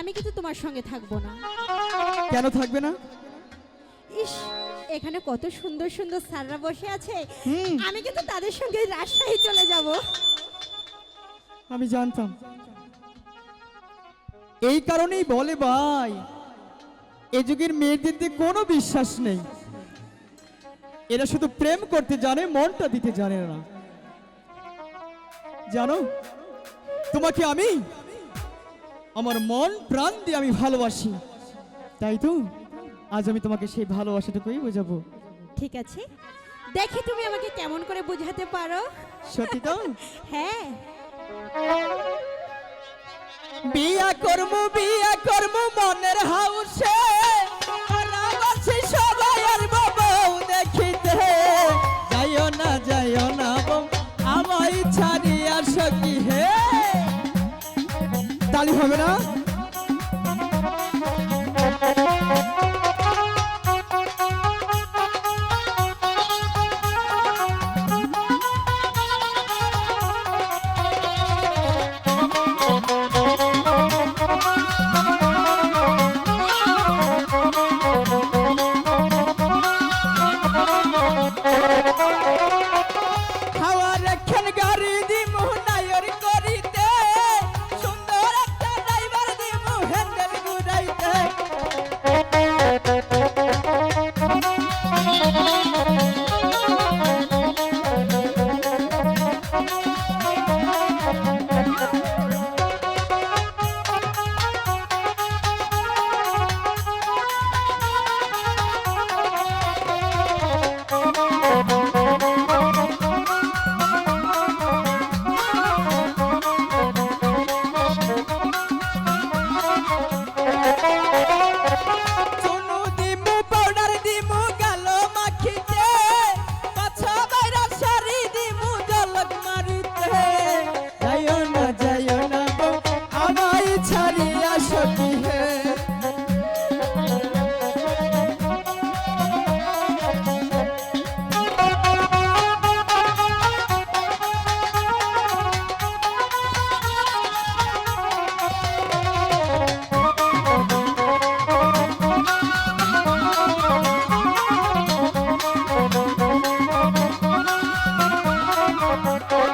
আমি কিন্তু তোমার সঙ্গে থাকব না। কেন থাকবে না? ইস এখানে কত সুন্দর সুন্দর স্যাররা বসে আছে। আমি কিন্তু তাদের সঙ্গে রাজশাহী চলে যাব। আমি জানতাম। এই কারণেই বলে ভাই এ যুগের মেয়েদের দিয়ে কোনো বিশ্বাস নেই। এরা শুধু প্রেম করতে জানে মনটা দিতে জানে না। জানো? তোমাকে আমি আমার মন প্রাণ দিয়ে আমি ভালোবাসি। তাই তো? আজ আমি তোমাকে সেই ভালোবাসাটুকুই বোঝাবো। ঠিক আছে। দেখি তুমি আমাকে কেমন করে বোঝাতে পারো। সত্যি তো? হ্যাঁ। বিয়া করব বিয়া করব মনের হাউসে তালি হবে না? Thank you.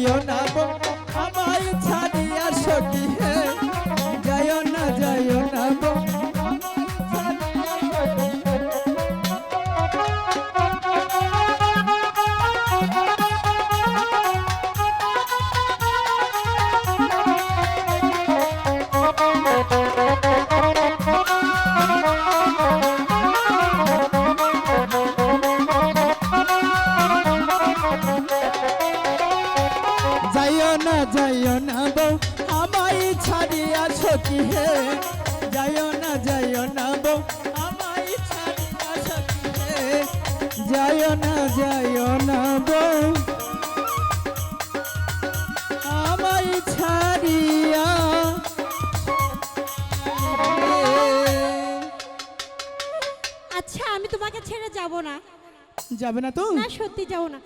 যাইও না বউ আমায় ছাড়িয়া সখী হে যাইও না যাইও না বউ আমায় ছাড়িয়া সখী হে যাইও না যাইও না বউ। আমায় ছাড়িয়া আচ্ছা আমি তোমাকে ছেড়ে যাব না। যাবে না তো? না সত্যি যাব না।